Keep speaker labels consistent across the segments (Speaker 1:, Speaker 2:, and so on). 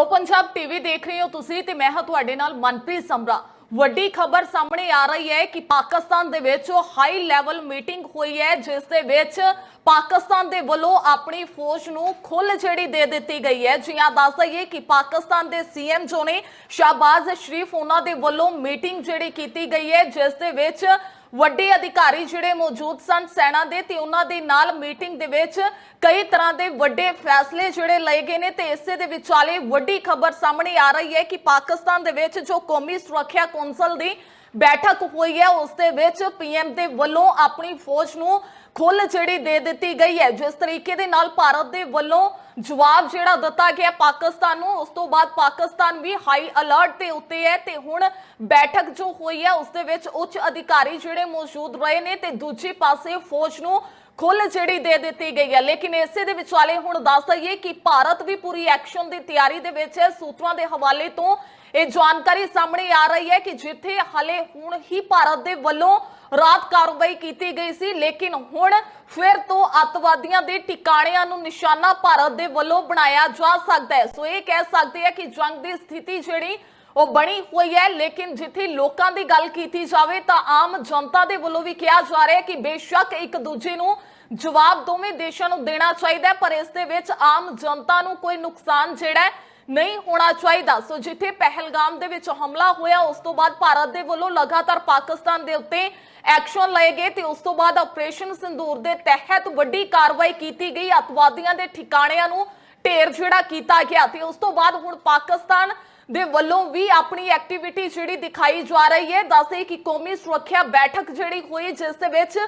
Speaker 1: Pro Punjab TV ਦੇਖ ਰਹੇ ਹੋ ਤੁਸੀਂ ਤੇ ਮੈਂ ਹਾਂ ਤੁਹਾਡੇ ਨਾਲ ਮਨਪ੍ਰੀਤ ਸਮਰਾ। ਵੱਡੀ ਖਬਰ ਸਾਹਮਣੇ ਆ ਰਹੀ ਹੈ ਕਿ ਪਾਕਿਸਤਾਨ ਦੇ ਵਿੱਚ ਹਾਈ ਲੈਵਲ ਮੀਟਿੰਗ ਹੋਈ ਹੈ, ਜਿਸ ਦੇ ਵਿੱਚ ਪਾਕਿਸਤਾਨ ਦੇ ਵੱਲੋਂ ਆਪਣੀ ਫੌਜ ਨੂੰ ਖੁੱਲ ਜਿਹੜੀ ਦੇ ਦਿੱਤੀ ਗਈ ਹੈ। ਜੀ ਹਾਂ, ਦੱਸ ਦਈਏ ਕਿ ਪਾਕਿਸਤਾਨ ਦੇ ਸੀਐਮ ਜੋ ਨੇ, ਸ਼ਾਹਬਾਜ਼ ਸ਼ਰੀਫ ਉਹਨਾਂ ਦੇ ਵੱਲੋਂ ਮੀਟਿੰਗ ਜਿਹੜੀ ਕੀਤੀ ਗਈ ਹੈ, ਜਿਸ ਦੇ ਵਿੱਚ ਵੱਡੇ ਅਧਿਕਾਰੀ ਜਿਹੜੇ ਮੌਜੂਦ ਸਨ ਸੈਨਾ ਦੇ ਤੇ ਉਹਨਾਂ ਦੇ ਨਾਲ ਮੀਟਿੰਗ ਦੇ ਵਿੱਚ ਕਈ ਤਰ੍ਹਾਂ ਦੇ ਵੱਡੇ ਫੈਸਲੇ ਜਿਹੜੇ ਲਏ ਗਏ ਨੇ ਤੇ ਇਸੇ ਦੇ ਵਿਚਾਲੇ ਵੱਡੀ ਖਬਰ ਸਾਹਮਣੇ ਆ ਰਹੀ ਹੈ ਕਿ ਪਾਕਿਸਤਾਨ ਦੇ ਵਿੱਚ ਜੋ ਕੌਮੀ ਸੁਰੱਖਿਆ ਕੌਂਸਲ ਦੀ ਬੈਠਕ ਹੋਈ ਹੈ। ਉਸ ਦੇ ਵਿੱਚ ਪੀਐਮ ਦੇ ਵੱਲੋਂ ਆਪਣੀ ਫੌਜ ਨੂੰ ਖੁੱਲ ਜਿਹੜੀ ਦੇ ਦਿੱਤੀ ਗਈ ਹੈ। ਜਿਸ ਤਰੀਕੇ ਦੇ ਨਾਲ ਭਾਰਤ ਦੇ ਵੱਲੋਂ ਜਵਾਬ ਜਿਹੜਾ ਦਿੱਤਾ ਗਿਆ ਪਾਕਿਸਤਾਨ ਨੂੰ, ਉਸ ਤੋਂ ਬਾਅਦ ਪਾਕਿਸਤਾਨ ਵੀ ਹਾਈ ਅਲਰਟ ਤੇ ਉੱਤੇ ਹੈ ਤੇ ਹੁਣ ਬੈਠਕ ਜੋ ਹੋਈ ਹੈ, ਉਸ ਦੇ ਵਿੱਚ ਉੱਚ ਅਧਿਕਾਰੀ ਜਿਹੜੇ ਮੌਜੂਦ ਰਹੇ ਨੇ ਤੇ ਦੂਜੇ ਪਾਸੇ ਫੌਜ ਨੂੰ ਖੁੱਲ ਜਿਹੜੀ ਦੇ ਦਿੱਤੀ ਗਈ ਹੈ। ਲੇਕਿਨ ਇਸੇ ਦੇ ਵਿਚਾਲੇ ਹੁਣ ਦੱਸ ਦਈਏ ਕਿ ਭਾਰਤ ਵੀ ਪੂਰੀ ਐਕਸ਼ਨ ਦੀ ਤਿਆਰੀ ਦੇ ਵਿੱਚ ਹੈ। ਸੂਤਰਾਂ ਦੇ ਹਵਾਲੇ ਤੋਂ ਇਹ ਜਾਣਕਾਰੀ ਸਾਹਮਣੇ ਆ ਰਹੀ ਹੈ ਕਿ ਜਿੱਥੇ ਹਲੇ ਹੁਣ ਹੀ ਭਾਰਤ ਦੇ ਵੱਲੋਂ ਰਾਤ ਕਾਰਵਾਈ ਕੀਤੀ ਗਈ ਸੀ, ਲੇਕਿਨ ਹੁਣ ਫਿਰ ਤੋਂ ਅੱਤਵਾਦੀਆਂ ਦੇ ਟਿਕਾਣਿਆਂ ਨੂੰ ਨਿਸ਼ਾਨਾ ਭਾਰਤ ਦੇ ਵੱਲੋਂ ਬਣਾਇਆ ਜਾ ਸਕਦਾ ਹੈ। ਸੋ ਇਹ ਕਹਿ ਸਕਦੇ ਆ ਕਿ ਜੰਗ ਦੀ ਸਥਿਤੀ ਜਿਹੜੀ ਉਹ ਬਣੀ ਹੋਈ ਹੈ, ਲੇਕਿਨ ਜਿੱਥੇ ਲੋਕਾਂ ਦੀ ਗੱਲ ਕੀਤੀ ਜਾਵੇ ਤਾਂ ਆਮ ਜਨਤਾ ਦੇ ਵੱਲੋਂ ਵੀ ਕਿਹਾ ਜਾ ਰਿਹਾ ਹੈ ਕਿ ਬੇਸ਼ੱਕ ਇੱਕ ਦੂਜੇ ਨੂੰ ਜਵਾਬ ਦੋਵੇਂ ਦੇਸ਼ਾਂ ਨੂੰ ਦੇਣਾ ਚਾਹੀਦਾ ਪਰ ਇਸ ਦੇ ਵਿੱਚ ਆਮ ਜਨਤਾ ਨੂੰ ਕੋਈ ਨੁਕਸਾਨ ਜਿਹੜਾ ਨਹੀਂ ਹੋਣਾ ਚਾਹੀਦਾ। ਸੋ ਜਿੱਥੇ ਪਹਿਲਗਾਮ ਦੇ ਵਿੱਚ ਹਮਲਾ ਹੋਇਆ, ਉਸ ਤੋਂ ਬਾਅਦ ਭਾਰਤ ਦੇ ਵੱਲੋਂ ਲਗਾਤਾਰ ਪਾਕਿਸਤਾਨ ਦੇ ਉੱਤੇ ਐਕਸ਼ਨ ਲਏ ਗਏ ਤੇ ਉਸ ਤੋਂ ਬਾਅਦ ਆਪਰੇਸ਼ਨ ਸਿੰਦੂਰ ਦੇ ਤਹਿਤ ਵੱਡੀ ਕਾਰਵਾਈ ਕੀਤੀ ਗਈ। ਅਤਵਾਦੀਆਂ ਦੇ ਠਿਕਾਣਿਆਂ ਨੂੰ ਢੇਰ ਜਿਹੜਾ ਕੀਤਾ ਗਿਆ ਤੇ ਉਸ ਤੋਂ ਬਾਅਦ ਹੁਣ ਪਾਕਿਸਤਾਨ ਦੇ ਵੱਲੋਂ ਵੀ ਆਪਣੀ ਐਕਟੀਵਿਟੀ ਜਿਹੜੀ ਦਿਖਾਈ ਜਾ ਰਹੀ ਹੈ। ਦੱਸਦੇ ਕਿ ਕੌਮੀ ਸੁਰੱਖਿਆ ਬੈਠਕ ਜਿਹੜੀ ਹੋਈ, ਜਿਸ ਦੇ ਵਿੱਚ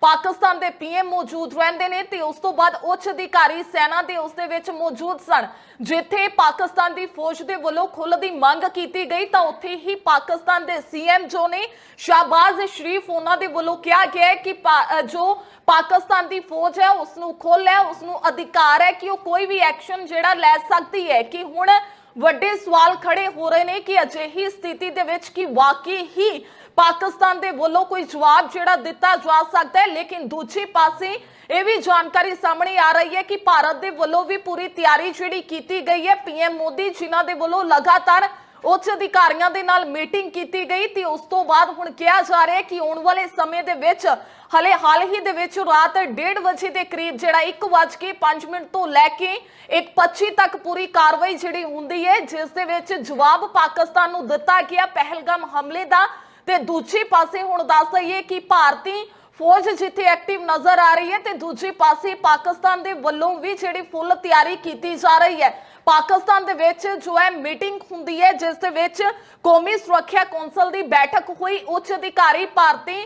Speaker 1: ਪਾਕਿਸਤਾਨ ਦੇ ਪੀਐਮ ਮੌਜੂਦ ਰਹਿੰਦੇ ਨੇ ਤੇ ਉਸ ਤੋਂ ਬਾਅਦ ਉੱਚ ਅਧਿਕਾਰੀ ਸੈਨਾ ਦੇ ਉਸ ਦੇ ਵਿੱਚ ਮੌਜੂਦ ਸਨ। ਜਿੱਥੇ ਪਾਕਿਸਤਾਨ ਦੀ ਫੌਜ ਦੇ ਵੱਲੋਂ ਖੁੱਲ ਦੀ ਮੰਗ ਕੀਤੀ ਗਈ, ਤਾਂ ਉੱਥੇ ਹੀ ਪਾਕਿਸਤਾਨ ਦੇ ਸੀਐਮ ਜੋ ਨੇ, ਸ਼ਾਹਬਾਜ਼ ਸ਼ਰੀਫ, ਉਹਨਾਂ ਦੇ ਵੱਲੋਂ ਕਿਹਾ ਗਿਆ ਕਿ ਪਾ- ਜੋ ਪਾਕਿਸਤਾਨ ਦੀ ਫੌਜ ਹੈ ਉਸ ਨੂੰ ਖੁੱਲ੍ਹ ਹੈ ਉਸ ਨੂੰ ਅਧਿਕਾਰ ਹੈ ਕਿ ਉਹ ਕੋਈ ਵੀ ਐਕਸ਼ਨ ਜਿਹੜਾ ਲੈ ਸਕਦੀ ਹੈ ਕਿ ਹੁਣ ਵੱਡੇ ਸਵਾਲ ਖੜੇ ਹੋ ਰਹੇ ਨੇ ਕਿ ਅਜਿਹੀ ਸਥਿਤੀ ਦੇ ਵਿੱਚ ਕਿ ਵਾਕਈ ਹੀ ਪਾਕਿਸਤਾਨ ਦੇ ਵੱਲੋਂ ਕੋਈ ਜਵਾਬ ਜਿਹੜਾ ਦਿੱਤਾ ਜਾ ਸਕਦਾ ਹੈ। ਲੇਕਿਨ ਦੂਜੇ ਪਾਸੇ ਇਹ ਵੀ ਜਾਣਕਾਰੀ ਸਾਹਮਣੇ ਆ ਰਹੀ ਹੈ ਕਿ ਭਾਰਤ ਦੇ ਵੱਲੋਂ ਵੀ ਪੂਰੀ ਤਿਆਰੀ ਜਿਹੜੀ ਕੀਤੀ ਗਈ ਹੈ। ਪੀਐਮ ਮੋਦੀ ਜਿਨ੍ਹਾਂ ਦੇ ਵੱਲੋਂ ਲਗਾਤਾਰ ਉੱਚ ਅਧਿਕਾਰੀਆਂ ਦੇ ਨਾਲ ਮੀਟਿੰਗ ਕੀਤੀ ਗਈ ਤੇ ਉਸ ਤੋਂ ਬਾਅਦ ਹੁਣ ਕਿਹਾ ਜਾ ਰਿਹਾ ਕਿ ਆਉਣ ਵਾਲੇ ਸਮੇਂ ਦੇ ਵਿੱਚ, ਹਲੇ ਹਾਲ ਹੀ ਦੇ ਵਿੱਚ ਰਾਤ 1:30 ਵਜੇ ਦੇ ਕਰੀਬ ਜਿਹੜਾ 1:05 ਮਿੰਟ ਤੋਂ ਲੈ ਕੇ 1:25 ਤੱਕ ਪੂਰੀ ਕਾਰਵਾਈ ਜਿਹੜੀ ਹੁੰਦੀ ਹੈ, ਜਿਸ ਦੇ ਵਿੱਚ ਜਵਾਬ ਪਾਕਿਸਤਾਨ ਨੂੰ ਦਿੱਤਾ ਗਿਆ ਪਹਿਲਗਾਮ ਹਮਲੇ ਦਾ ਤੇ ਦੂਜੇ ਪਾਸੇ ਹੁਣ ਦੱਸ ਦਈਏ ਕਿ ਭਾਰਤੀ ਫੌਜ ਜਿੱਥੇ ਐਕਟਿਵ ਨਜ਼ਰ ਆ ਰਹੀ ਹੈ ਤੇ ਦੂਜੇ ਪਾਸੇ ਪਾਕਿਸਤਾਨ ਦੇ ਵੱਲੋਂ ਵੀ ਜਿਹੜੀ ਫੁੱਲ ਤਿਆਰੀ ਕੀਤੀ ਜਾ ਰਹੀ ਹੈ। ਪਾਕਿਸਤਾਨ ਦੇ ਵਿੱਚ ਜੋ ਹੈ ਮੀਟਿੰਗ ਹੁੰਦੀ ਹੈ, ਜਿਸ ਦੇ ਵਿੱਚ ਕੌਮੀ ਸੁਰੱਖਿਆ ਕੌਂਸਲ ਦੀ ਬੈਠਕ ਹੋਈ। ਉੱਚ ਅਧਿਕਾਰੀ ਭਾਰਤੀ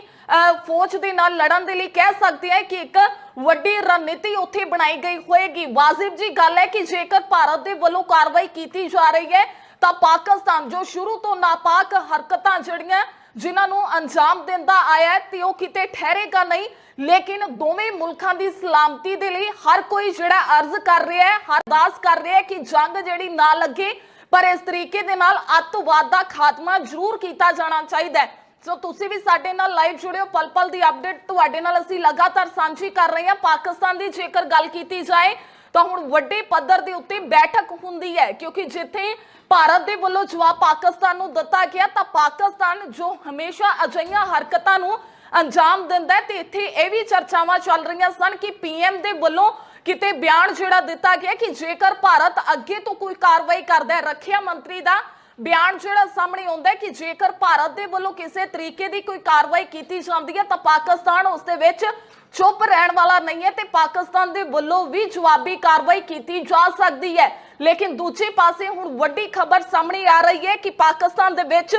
Speaker 1: ਫੌਜ ਦੇ ਨਾਲ ਲੜਨ ਦੇ ਲਈ ਕਹਿ ਸਕਦੇ ਹੈ ਕਿ ਇੱਕ ਵੱਡੀ ਰਣਨੀਤੀ ਉੱਥੇ ਬਣਾਈ ਗਈ ਹੋਏਗੀ। ਵਾਜਿਬ ਜੀ, ਗੱਲ ਹੈ ਕਿ ਜੇਕਰ ਭਾਰਤ ਦੇ ਵੱਲੋਂ ਕਾਰਵਾਈ ਕੀਤੀ ਜਾ ਰਹੀ ਹੈ, ਤਾਂ ਪਾਕਿਸਤਾਨ ਜੋ ਸ਼ੁਰੂ ਤੋਂ ਨਾਪਾਕ ਹਰਕਤਾਂ ਜਿਹੜੀਆਂ ਜਿਨ੍ਹਾਂ ਨੂੰ ਅੰਜਾਮ ਦਿੰਦਾ ਆਇਆ ਹੈ ਤੇ ਉਹ ਕਿਤੇ ਠਹਿਰੇਗਾ ਨਹੀਂ, ਲੇਕਿਨ ਦੋਵੇਂ ਮੁਲਕਾਂ ਦੀ ਸਲਾਮਤੀ ਦੇ ਲਈ ਹਰ ਕੋਈ ਜਿਹੜਾ ਅਰਜ਼ ਕਰ ਰਿਹਾ ਹੈ ਅਰਦਾਸ ਕਰ ਰਿਹਾ ਹੈ ਕਿ ਜੰਗ ਜਿਹੜੀ ਨਾ ਲੱਗੇ, ਪਰ ਇਸ ਤਰੀਕੇ ਦੇ ਨਾਲ ਅੱਤਵਾਦ ਦਾ ਖਾਤਮਾ ਜ਼ਰੂਰ ਕੀਤਾ ਜਾਣਾ ਚਾਹੀਦਾ ਹੈ। ਸੋ ਤੁਸੀਂ ਵੀ ਸਾਡੇ ਨਾਲ ਲਾਈਵ ਜੁੜਿਓ ਪਲ ਪਲ ਦੀ ਅਪਡੇਟ ਤੁਹਾਡੇ ਨਾਲ ਅਸੀਂ ਲਗਾਤਾਰ ਸਾਂਝੀ ਕਰ ਰਹੇ ਹਾਂ। ਪਾਕਿਸਤਾਨ ਦੀ ਜੇਕਰ ਗੱਲ ਕੀਤੀ ਜਾਏ ਤਾਂ ਹੁਣ ਵੱਡੇ ਪੱਧਰ ਦੇ ਉੱਤੇ ਬੈਠਕ ਹੁੰਦੀ ਹੈ, ਕਿਉਂਕਿ ਜਿੱਥੇ ਭਾਰਤ ਦੇ ਵੱਲੋਂ ਜਵਾਬ ਪਾਕਿਸਤਾਨ ਨੂੰ ਦਿੱਤਾ ਗਿਆ, ਤਾਂ ਪਾਕਿਸਤਾਨ ਜੋ ਹਮੇਸ਼ਾ ਅਜਿਹੀਆਂ ਹਰਕਤਾਂ ਨੂੰ ਅੰਜਾਮ ਦਿੰਦਾ ਤੇ ਇੱਥੇ ਇਹ ਵੀ ਚਰਚਾਵਾਂ ਚੱਲ ਰਹੀਆਂ ਸਨ ਕਿ ਪੀਐਮ ਦੇ ਵੱਲੋਂ ਕਿਤੇ ਬਿਆਨ ਜਿਹੜਾ ਦਿੱਤਾ ਗਿਆ ਕਿ ਜੇਕਰ ਭਾਰਤ ਅੱਗੇ ਤੋਂ ਕੋਈ ਕਾਰਵਾਈ ਕਰਦਾ ਹੈ, ਰੱਖਿਆ ਮੰਤਰੀ ਦਾ ਬਿਆਨ ਜਿਹੜਾ ਸਾਹਮਣੇ ਆਉਂਦਾ ਹੈ ਕਿ ਜੇਕਰ ਭਾਰਤ ਦੇ ਵੱਲੋਂ ਕਿਸੇ ਤਰੀਕੇ ਦੀ ਕੋਈ ਕਾਰਵਾਈ ਕੀਤੀ ਜਾਂਦੀ ਹੈ, ਤਾਂ ਪਾਕਿਸਤਾਨ ਉਸ ਦੇ ਵਿੱਚ ਚੁੱਪ ਰਹਿਣ ਵਾਲਾ ਨਹੀਂ ਹੈ ਤੇ ਪਾਕਿਸਤਾਨ ਦੇ ਵੱਲੋਂ ਵੀ ਜਵਾਬੀ ਕਾਰਵਾਈ ਕੀਤੀ ਜਾ ਸਕਦੀ ਹੈ। ਲੇਕਿਨ ਦੂਜੇ ਪਾਸੇ ਹੁਣ ਵੱਡੀ ਖਬਰ ਸਾਹਮਣੇ ਆ ਰਹੀ ਹੈ ਕਿ ਪਾਕਿਸਤਾਨ ਦੇ ਵਿੱਚ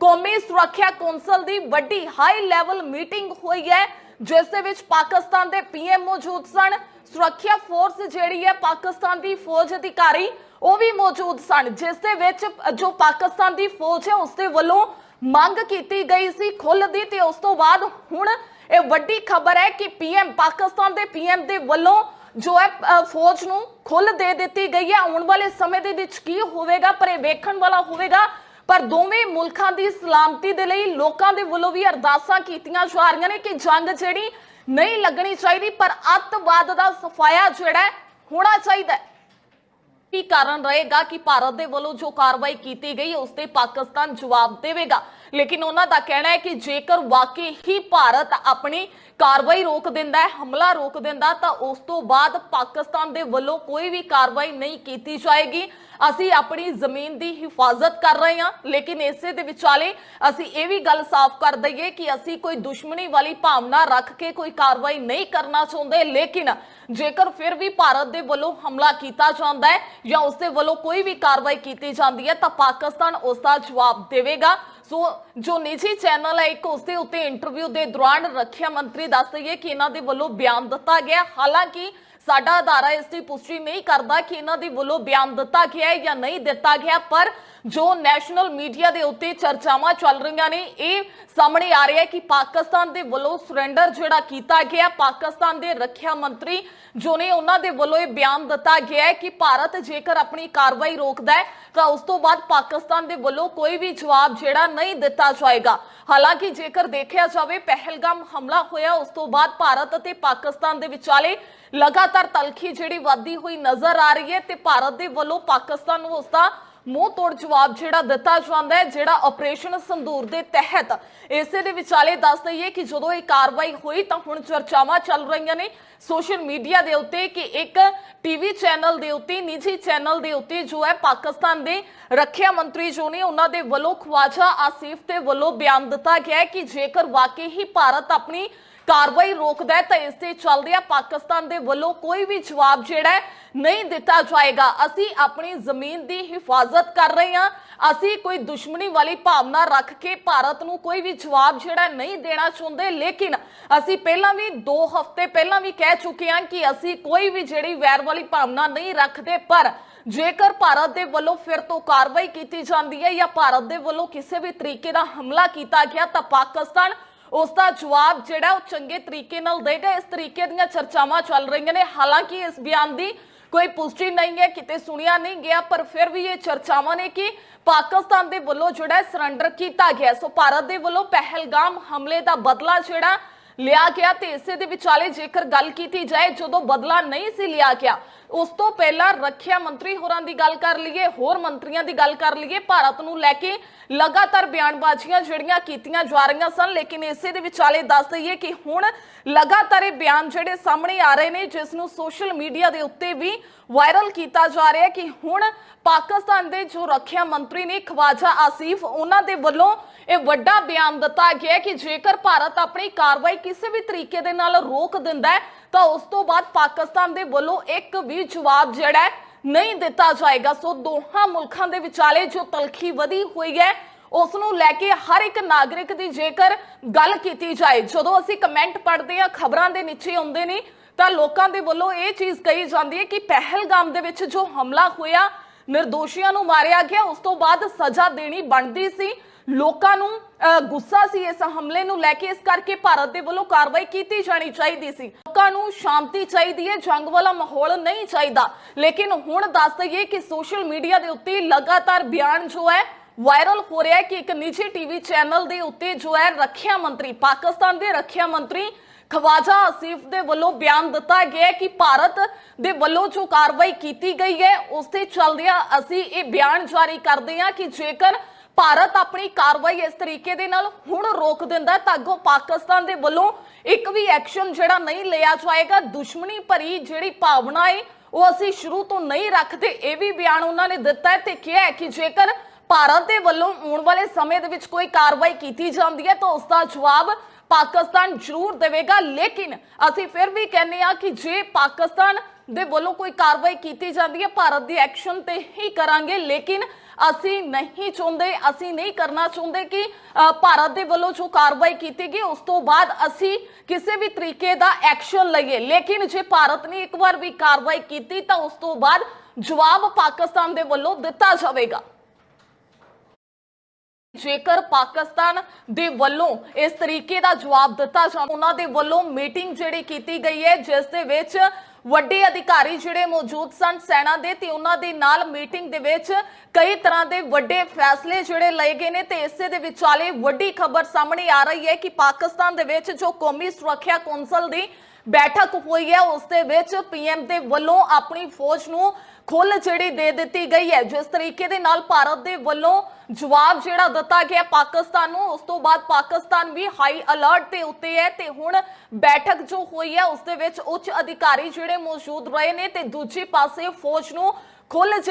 Speaker 1: ਕੌਮੀ ਸੁਰੱਖਿਆ ਕੌਂਸਲ ਦੀ ਵੱਡੀ ਹਾਈ ਲੈਵਲ ਮੀਟਿੰਗ ਹੋਈ ਹੈ, ਜਿਸ ਦੇ ਵਿੱਚ ਪਾਕਿਸਤਾਨ ਦੇ ਪੀਐਮ ਮੌਜੂਦ ਸਨ। ਸੁਰੱਖਿਆ ਫੋਰਸ ਜਿਹੜੀ ਹੈ ਪਾਕਿਸਤਾਨ ਦੀ ਫੌਜ ਅਧਿਕਾਰੀ, ਉਹ ਵੀ ਮੌਜੂਦ ਸਨ, ਜਿਸ ਦੇ ਵਿੱਚ ਜੋ ਪਾਕਿਸਤਾਨ ਦੀ ਫੌਜ ਹੈ, ਉਸ ਦੇ ਵੱਲੋਂ ਮੰਗ ਕੀਤੀ ਗਈ ਸੀ ਖੁੱਲ੍ਹ ਦੀ ਤੇ ਉਸ ਤੋਂ ਬਾਅਦ ਹੁਣ ਇਹ ਵੱਡੀ ਖਬਰ ਹੈ ਕਿ ਪੀਐਮ, ਪਾਕਿਸਤਾਨ ਦੇ ਪੀਐਮ ਦੇ ਵੱਲੋਂ ਜੋ ਹੈ ਫੌਜ ਨੂੰ ਖੁੱਲ ਦੇ ਦਿੱਤੀ ਗਈ ਹੈ। ਆਉਣ ਵਾਲੇ ਸਮੇਂ ਦੇ ਵਿੱਚ ਕੀ ਹੋਵੇਗਾ, ਪਰ ਇਹ ਵੇਖਣ ਵਾਲਾ ਹੋਵੇਗਾ। ਪਰ ਦੋਵੇਂ ਮੁਲਕਾਂ ਦੀ ਸਲਾਮਤੀ ਦੇ ਲਈ ਲੋਕਾਂ ਦੇ ਵੱਲੋਂ ਵੀ ਅਰਦਾਸਾਂ ਕੀਤੀਆਂ ਜਾ ਰਹੀਆਂ ਨੇ ਕਿ ਜੰਗ ਜਿਹੜੀ ਨਹੀਂ ਲੱਗਣੀ ਚਾਹੀਦੀ, ਪਰ ਅੱਤਵਾਦ ਦਾ ਸਫਾਇਆ ਜਿਹੜਾ ਹੋਣਾ ਚਾਹੀਦਾ ਹੈ। ਕੀ ਕਾਰਨ ਰਹੇਗਾ ਕਿ ਭਾਰਤ ਦੇ ਵੱਲੋਂ ਜੋ ਕਾਰਵਾਈ ਕੀਤੀ ਗਈ, ਉਸ ਤੇ ਪਾਕਿਸਤਾਨ ਜਵਾਬ ਦੇਵੇਗਾ? ਲੇਕਿਨ ਉਹਨਾਂ ਦਾ ਕਹਿਣਾ ਹੈ ਕਿ ਜੇਕਰ ਵਾਕਈ ਹੀ ਭਾਰਤ ਆਪਣੀ ਕਾਰਵਾਈ ਰੋਕ ਦਿੰਦਾ ਹੈ, ਹਮਲਾ ਰੋਕ ਦਿੰਦਾ ਤਾਂ ਉਸ ਤੋਂ ਬਾਅਦ ਪਾਕਿਸਤਾਨ ਦੇ ਵੱਲੋਂ ਕੋਈ ਵੀ ਕਾਰਵਾਈ ਨਹੀਂ ਕੀਤੀ ਜਾਏਗੀ। ਅਸੀਂ ਆਪਣੀ ਜ਼ਮੀਨ ਦੀ ਹਿਫਾਜ਼ਤ ਕਰ ਰਹੇ ਹਾਂ, ਲੇਕਿਨ ਇਸੇ ਦੇ ਵਿਚਾਲੇ ਅਸੀਂ ਇਹ ਵੀ ਗੱਲ ਸਾਫ਼ ਕਰ ਦਈਏ ਕਿ ਅਸੀਂ ਕੋਈ ਦੁਸ਼ਮਣੀ ਵਾਲੀ ਭਾਵਨਾ ਰੱਖ ਕੇ ਕੋਈ ਕਾਰਵਾਈ ਨਹੀਂ ਕਰਨਾ ਚਾਹੁੰਦੇ, ਲੇਕਿਨ ਜੇਕਰ ਫਿਰ ਵੀ ਭਾਰਤ ਦੇ ਵੱਲੋਂ ਹਮਲਾ ਕੀਤਾ ਜਾਂਦਾ ਹੈ ਜਾਂ ਉਸ ਦੇ ਵੱਲੋਂ ਕੋਈ ਵੀ ਕਾਰਵਾਈ ਕੀਤੀ ਜਾਂਦੀ ਹੈ, ਤਾਂ ਪਾਕਿਸਤਾਨ ਉਸ ਦਾ ਜਵਾਬ ਦੇਵੇਗਾ। ਸੋ ਜੋ ਨਿੱਜੀ ਚੈਨਲ ਹੈ, ਇੱਕ ਉਸ ਦੇ ਉੱਤੇ ਇੰਟਰਵਿਊ ਦੇ ਦੌਰਾਨ ਰੱਖਿਆ ਮੰਤਰੀ ਦੱਸ ਹੈ ਕਿ ਇਹਨਾਂ ਦੇ ਵੱਲੋਂ ਬਿਆਨ ਦਿੱਤਾ ਗਿਆ। ਹਾਲਾਂਕਿ ਸਾਡਾ ਅਦਾਰਾ ਇਸ ਦੀ ਪੁਸ਼ਟੀ ਨਹੀਂ ਕਰਦਾ ਕਿ ਇਹਨਾਂ ਦੇ ਵੱਲੋਂ ਬਿਆਨ ਦਿੱਤਾ ਗਿਆ ਹੈ ਜਾਂ ਨਹੀਂ ਦਿੱਤਾ ਗਿਆ, ਪਰ ਜੋ ਨੈਸ਼ਨਲ ਮੀਡੀਆ ਦੇ ਉੱਤੇ ਚਰਚਾਵਾਂ ਚੱਲ ਰਹੀਆਂ ਨੇ, ਇਹ ਸਾਹਮਣੇ ਆ ਰਿਹਾ ਹੈ ਕਿ ਪਾਕਿਸਤਾਨ ਦੇ ਵੱਲੋਂ ਸਰੈਂਡਰ ਜਿਹੜਾ ਕੀਤਾ ਗਿਆ, ਪਾਕਿਸਤਾਨ ਦੇ ਰੱਖਿਆ ਮੰਤਰੀ ਜੋ ਨੇ ਉਹਨਾਂ ਦੇ ਵੱਲੋਂ ਇਹ ਬਿਆਨ ਦਿੱਤਾ ਗਿਆ ਹੈ ਕਿ ਭਾਰਤ ਜੇਕਰ ਆਪਣੀ ਕਾਰਵਾਈ ਰੋਕਦਾ ਹੈ, ਤਾਂ ਉਸ ਤੋਂ ਬਾਅਦ ਪਾਕਿਸਤਾਨ ਦੇ ਵੱਲੋਂ ਕੋਈ ਵੀ ਜਵਾਬ ਜਿਹੜਾ ਨਹੀਂ ਦਿੱਤਾ ਜਾਏਗਾ। ਹਾਲਾਂਕਿ ਜੇਕਰ ਦੇਖਿਆ ਜਾਵੇ, ਪਹਿਲਗਾਮ ਹਮਲਾ ਹੋਇਆ, ਉਸ ਤੋਂ ਬਾਅਦ ਭਾਰਤ ਅਤੇ ਪਾਕਿਸਤਾਨ ਦੇ ਵਿਚਾਲੇ ਲਗਾਤਾਰ ਤਲਖੀ ਜਿਹੜੀ ਵੱਧਦੀ ਹੋਈ ਨਜ਼ਰ ਆ ਰਹੀ ਹੈ ਤੇ ਭਾਰਤ ਦੇ ਵੱਲੋਂ ਪਾਕਿਸਤਾਨ ਨੂੰ ਉਸ ਦਾ ਮੂੰਹ ਤੋੜ ਜਵਾਬ ਜਿਹੜਾ ਦਿੱਤਾ ਜਾਂਦਾ ਹੈ, ਜਿਹੜਾ ਆਪਰੇਸ਼ਨ ਸੰਦੂਰ ਦੇ ਤਹਿਤ। ਇਸੇ ਦੇ ਵਿਚਾਲੇ ਦੱਸ ਦਈਏ ਕਿ ਜਦੋਂ ਇਹ ਕਾਰਵਾਈ ਹੋਈ ਤਾਂ ਹੁਣ ਚਰਚਾਵਾਂ ਚੱਲ ਰਹੀਆਂ ਨੇ ਸੋਸ਼ਲ ਮੀਡੀਆ ਦੇ ਉੱਤੇ ਕਿ ਇੱਕ ਟੀਵੀ ਚੈਨਲ ਦੇ ਉੱਤੇ, ਨਿੱਜੀ ਚੈਨਲ ਦੇ ਉੱਤੇ ਜੋ ਹੈ ਪਾਕਿਸਤਾਨ ਦੇ ਰੱਖਿਆ ਮੰਤਰੀ ਜੋ ਨੇ, ਉਹਨਾਂ ਦੇ ਵੱਲੋਂ ਖਵਾਜਾ ਆਸਿਫ ਦੇ ਵੱਲੋਂ ਬਿਆਨ ਦਿੱਤਾ ਗਿਆ ਕਿ ਜੇਕਰ ਵਾਕਈ ਹੀ ਭਾਰਤ ਆਪਣੀ ਕਾਰਵਾਈ ਰੋਕਦਾ ਹੈ ਤਾਂ ਇਸ ਤੇ ਚੱਲਦੇ ਚੱਲਦਿਆਂ ਪਾਕਿਸਤਾਨ ਦੇ ਵੱਲੋਂ ਕੋਈ ਵੀ ਜਵਾਬ ਜਿਹੜਾ ਨਹੀਂ ਦਿੱਤਾ ਜਾਏਗਾ। ਅਸੀਂ ਆਪਣੀ ਜ਼ਮੀਨ ਦੀ ਹਿਫਾਜ਼ਤ ਕਰ ਰਹੇ ਹਾਂ। ਅਸੀਂ ਕੋਈ ਦੁਸ਼ਮਣੀ ਵਾਲੀ ਭਾਵਨਾ ਰੱਖ ਕੇ ਭਾਰਤ ਨੂੰ ਕੋਈ ਵੀ ਜਵਾਬ ਜਿਹੜਾ ਨਹੀਂ ਦੇਣਾ ਚਾਹੁੰਦੇ। ਲੇਕਿਨ ਅਸੀਂ ਪਹਿਲਾਂ ਵੀ 2 ਹਫ਼ਤੇ ਪਹਿਲਾਂ ਵੀ ਕਹਿ ਚੁੱਕੇ ਹਾਂ ਕਿ ਅਸੀਂ ਕੋਈ ਵੀ ਜਿਹੜੀ ਵੈਰ ਵਾਲੀ ਭਾਵਨਾ ਨਹੀਂ ਰੱਖਦੇ। ਪਰ ਜੇਕਰ ਭਾਰਤ ਦੇ ਵੱਲੋਂ ਫਿਰ ਤੋਂ ਕਾਰਵਾਈ ਕੀਤੀ ਜਾਂਦੀ ਹੈ ਜਾਂ ਭਾਰਤ ਦੇ ਵੱਲੋਂ ਕਿਸੇ ਵੀ ਤਰੀਕੇ ਦਾ ਹਮਲਾ ਕੀਤਾ ਗਿਆ ਤਾਂ ਪਾਕਿਸਤਾਨ ਉਸ ਦਾ ਜਵਾਬ ਜਿਹੜਾ ਉਹ ਚੰਗੇ ਤਰੀਕੇ ਨਾਲ ਦੇਗਾ ਇਸ ਤਰੀਕੇ ਦੀਆਂ ਚਰਚਾਵਾਂ ਚੱਲ ਰਹੀਆਂ ਨੇ। ਹਾਲਾਂਕਿ ਇਸ ਬਿਆਨ ਦੀ ਕੋਈ ਪੁਸ਼ਟੀ ਨਹੀਂ ਹੈ, ਕਿਤੇ ਸੁਣਿਆ ਨਹੀਂ ਗਿਆ, ਪਰ ਫਿਰ ਵੀ ਇਹ ਚਰਚਾਵਾਂ ਨੇ ਕਿ ਪਾਕਿਸਤਾਨ ਦੇ ਵੱਲੋਂ ਜਿਹੜਾ ਸਰੈਂਡਰ ਕੀਤਾ ਗਿਆ, ਸੋ ਭਾਰਤ ਦੇ ਵੱਲੋਂ ਪਹਿਲਗਾਮ ਹਮਲੇ ਦਾ ਬਦਲਾ ਜਿਹੜਾ ਲਿਆ ਗਿਆ ਤੇ ਇਸੇ ਦੇ ਵਿਚਾਲੇ ਜੇਕਰ ਗੱਲ ਕੀਤੀ ਜਾਏ, ਜਦੋਂ ਬਦਲਾ ਨਹੀਂ ਸੀ ਲਿਆ ਗਿਆ, ਉਸ ਤੋਂ ਪਹਿਲਾਂ ਰੱਖਿਆ ਮੰਤਰੀ ਹੋਰਾਂ ਦੀ ਗੱਲ ਕਰ ਲਈਏ, ਹੋਰ ਮੰਤਰੀਆਂ ਦੀ ਗੱਲ ਕਰ ਲਈਏ, ਭਾਰਤ ਨੂੰ ਲੈ ਕੇ ਲਗਾਤਾਰ ਬਿਆਨਬਾਜ਼ੀਆਂ ਜਿਹੜੀਆਂ ਕੀਤੀਆਂ ਜਾ ਰਹੀਆਂ ਸਨ, ਲੇਕਿਨ ਇਸੇ ਦੇ ਵਿਚਾਲੇ ਦੱਸ ਦਈਏ ਕਿ ਹੁਣ ਲਗਾਤਾਰ ਇਹ ਬਿਆਨ ਜਿਹੜੇ ਸਾਹਮਣੇ ਆ ਰਹੇ ਨੇ, ਜਿਸ ਨੂੰ ਸੋਸ਼ਲ ਮੀਡੀਆ ਦੇ ਉੱਤੇ ਵੀ ਵਾਇਰਲ ਕੀਤਾ ਜਾ ਰਿਹਾ ਹੈ ਕਿ ਹੁਣ ਪਾਕਿਸਤਾਨ ਦੇ ਜੋ ਰੱਖਿਆ ਮੰਤਰੀ ਨੇ ਖਵਾਜਾ ਆਸਿਫ, ਉਹਨਾਂ ਦੇ ਵੱਲੋਂ ਇਹ ਵੱਡਾ ਬਿਆਨ ਦਿੱਤਾ ਗਿਆ ਕਿ ਜੇਕਰ ਭਾਰਤ ਆਪਣੀ ਕਾਰਵਾਈ ਕਿਸੇ ਵੀ ਤਰੀਕੇ ਦੇ ਨਾਲ ਰੋਕ ਦਿੰਦਾ ਹੈ, ਤਾਂ ਉਸ ਤੋਂ ਬਾਅਦ ਪਾਕਿਸਤਾਨ ਦੇ ਵੱਲੋਂ ਇੱਕ ਵੀ ਜਵਾਬ ਜਿਹੜਾ ਨਹੀਂ ਦਿੱਤਾ ਜਾਏਗਾ। ਸੋ ਦੋਹਾਂ ਮੁਲਕਾਂ ਦੇ ਵਿਚਾਲੇ ਜੋ ਤਲਖੀ ਵਧੀ ਹੋਈ ਹੈ ਉਸ ਨੂੰ ਲੈ ਕੇ ਹਰ ਇੱਕ ਨਾਗਰਿਕ ਦੀ ਜੇਕਰ ਗੱਲ ਕੀਤੀ ਜਾਏ, ਜਦੋਂ ਅਸੀਂ ਕਮੈਂਟ ਪੜ੍ਹਦੇ ਹਾਂ, ਖਬਰਾਂ ਦੇ ਨੀਚੇ ਆਉਂਦੇ ਨੇ, ਤਾਂ ਲੋਕਾਂ ਦੇ ਵੱਲੋਂ ਇਹ ਚੀਜ਼ ਕਹੀ ਜਾਂਦੀ ਹੈ ਕਿ ਪਹਿਲਗਾਮ ਦੇ ਵਿੱਚ ਜੋ ਹਮਲਾ ਹੋਇਆ, ਨਿਰਦੋਸ਼ੀਆਂ ਨੂੰ ਮਾਰਿਆ ਗਿਆ, ਉਸ ਤੋਂ ਬਾਅਦ ਸਜ਼ਾ ਦੇਣੀ ਬਣਦੀ ਸੀ। ਲੋਕਾਂ ਨੂੰ ਗੁੱਸਾ ਸੀ ਇਸ ਹਮਲੇ ਨੂੰ ਲੈ ਕੇ, ਇਸ ਕਰਕੇ ਭਾਰਤ ਦੇ ਵੱਲੋਂ ਕਾਰਵਾਈ ਕੀਤੀ ਜਾਣੀ ਚਾਹੀਦੀ ਸੀ। ਲੋਕਾਂ ਨੂੰ ਸ਼ਾਂਤੀ ਚਾਹੀਦੀ ਹੈ, ਜੰਗ ਵਾਲਾ ਮਾਹੌਲ ਨਹੀਂ ਚਾਹੀਦਾ। ਲੇਕਿਨ ਹੁਣ ਦੱਸ ਦਈਏ ਕਿ ਸੋਸ਼ਲ ਮੀਡੀਆ ਦੇ ਉੱਤੇ ਲਗਾਤਾਰ ਬਿਆਨ ਜੋ ਹੈ ਵਾਇਰਲ ਹੋ ਰਿਹਾ ਹੈ ਕਿ ਇੱਕ ਨਿੱਜੀ ਟੀਵੀ ਚੈਨਲ ਦੇ ਉੱਤੇ ਜੋ ਹੈ ਰੱਖਿਆ ਮੰਤਰੀ, ਪਾਕਿਸਤਾਨ ਦੇ ਰੱਖਿਆ ਮੰਤਰੀ ਖਵਾਜਾ ਆਸਿਫ ਦੇ ਵੱਲੋਂ ਬਿਆਨ ਦਿੱਤਾ ਗਿਆ ਕਿ ਭਾਰਤ ਦੇ ਵੱਲੋਂ ਜੋ ਕਾਰਵਾਈ ਕੀਤੀ ਗਈ ਹੈ, ਉਸ ਤੇ ਚੱਲਦਿਆਂ ਅਸੀਂ ਇਹ ਬਿਆਨ ਜਾਰੀ ਕਰਦੇ ਹਾਂ ਕਿ ਜੇਕਰ ਭਾਰਤ ਆਪਣੀ ਕਾਰਵਾਈ ਇਸ ਤਰੀਕੇ ਦੇ ਨਾਲ ਹੁਣ ਰੋਕ ਦਿੰਦਾ ਤਾਂ ਅੱਗੋਂ ਪਾਕਿਸਤਾਨ ਦੇ ਵੱਲੋਂ ਇੱਕ ਵੀ ਐਕਸ਼ਨ ਜਿਹੜਾ ਨਹੀਂ ਲਿਆ ਜਾਏਗਾ। ਦੁਸ਼ਮਣੀ ਭਰੀ ਜਿਹੜੀ ਭਾਵਨਾ ਹੈ, ਉਹ ਅਸੀਂ ਸ਼ੁਰੂ ਤੋਂ ਨਹੀਂ ਰੱਖਦੇ, ਇਹ ਵੀ ਬਿਆਨ ਉਹਨਾਂ ਨੇ ਦਿੱਤਾ ਹੈ। ਤੇ ਕਿਹਾ ਕਿ ਜੇਕਰ ਭਾਰਤ ਦੇ ਵੱਲੋਂ ਆਉਣ ਵਾਲੇ ਸਮੇਂ ਦੇ ਵਿੱਚ ਕੋਈ ਕਾਰਵਾਈ ਕੀਤੀ ਜਾਂਦੀ ਹੈ ਤਾਂ ਉਸ ਦਾ ਜਵਾਬ ਪਾਕਿਸਤਾਨ ਜ਼ਰੂਰ ਦੇਵੇਗਾ। ਲੇਕਿਨ ਅਸੀਂ ਫਿਰ ਵੀ ਕਹਿੰਦੇ ਆ ਕਿ ਜੇ ਪਾਕਿਸਤਾਨ ਦੇ ਵੱਲੋਂ ਕੋਈ ਕਾਰਵਾਈ ਕੀਤੀ ਜਾਂਦੀ ਹੈ, ਭਾਰਤ ਦੀ ਐਕਸ਼ਨ ਤੇ ਹੀ ਕਰਾਂਗੇ। ਲੇਕਿਨ ਅਸੀਂ ਨਹੀਂ ਚਾਹੁੰਦੇ, ਅਸੀਂ ਨਹੀਂ ਕਰਨਾ ਚਾਹੁੰਦੇ ਕਿ ਭਾਰਤ ਦੇ ਵੱਲੋਂ ਜੋ ਕਾਰਵਾਈ ਕੀਤੀ ਗਈ, ਉਸ ਤੋਂ ਬਾਅਦ ਅਸੀਂ ਕਿਸੇ ਵੀ ਤਰੀਕੇ ਦਾ ਐਕਸ਼ਨ ਲਈਏ। ਲੇਕਿਨ ਜੇ ਭਾਰਤ ਨੇ ਇੱਕ ਵਾਰ ਵੀ ਕਾਰਵਾਈ ਕੀਤੀ ਤਾਂ ਉਸ ਤੋਂ ਬਾਅਦ ਜਵਾਬ ਪਾਕਿਸਤਾਨ ਦੇ ਵੱਲੋਂ ਦਿੱਤਾ ਜਾਵੇਗਾ। ਜੇਕਰ ਪਾਕਿਸਤਾਨ ਦੇ ਵੱਲੋਂ ਇਸ ਤਰੀਕੇ ਦਾ ਜਵਾਬ ਦਿੱਤਾ ਜਾਂਦਾ ਉਹਨਾਂ ਦੇ ਵੱਲੋਂ ਮੀਟਿੰਗ ਜਿਹੜੀ ਕੀਤੀ ਗਈ ਹੈ, ਜਿਸ ਦੇ ਵਿੱਚ ਵੱਡੇ ਅਧਿਕਾਰੀ ਜਿਹੜੇ ਮੌਜੂਦ ਸਨ ਸੈਨਾ ਦੇ, ਤੇ ਉਹਨਾਂ ਦੇ ਨਾਲ ਮੀਟਿੰਗ ਦੇ ਵਿੱਚ ਕਈ ਤਰ੍ਹਾਂ ਦੇ ਵੱਡੇ ਫੈਸਲੇ ਜਿਹੜੇ ਲਏ ਗਏ ਨੇ, ਤੇ ਇਸੇ ਦੇ ਵਿਚਾਲੇ ਵੱਡੀ ਖਬਰ ਸਾਹਮਣੇ ਆ ਰਹੀ ਹੈ ਕਿ ਪਾਕਿਸਤਾਨ ਦੇ ਵਿੱਚ ਜੋ ਕੌਮੀ ਸੁਰੱਖਿਆ ਕੌਂਸਲ ਦੀ ਬੈਠਕ ਹੋਈ ਹੈ। ਉਸ ਦੇ ਵਿੱਚ ਪੀਐਮ ਦੇ ਵੱਲੋਂ ਆਪਣੀ ਫੌਜ ਨੂੰ ਖੁੱਲ ਜਿਹੜੀ ਦੇ ਦਿੱਤੀ ਗਈ ਹੈ। ਜਿਸ ਤਰੀਕੇ ਦੇ ਨਾਲ ਭਾਰਤ ਦੇ ਵੱਲੋਂ ਜਵਾਬ ਜਿਹੜਾ ਦਿੱਤਾ ਗਿਆ ਪਾਕਿਸਤਾਨ ਨੂੰ, ਉਸ ਤੋਂ ਬਾਅਦ ਪਾਕਿਸਤਾਨ ਵੀ ਹਾਈ ਅਲਰਟ ਦੇ ਉੱਤੇ ਹੈ ਤੇ ਹੁਣ ਬੈਠਕ ਜੋ ਹੋਈ ਹੈ, ਉਸ ਦੇ ਵਿੱਚ ਉੱਚ ਅਧਿਕਾਰੀ ਜਿਹੜੇ ਮੌਜੂਦ ਰਹੇ ਨੇ ਤੇ ਦੂਜੇ ਪਾਸੇ ਫੌਜ ਨੂੰ ਖੁੱਲ ਜਿਹੜੀ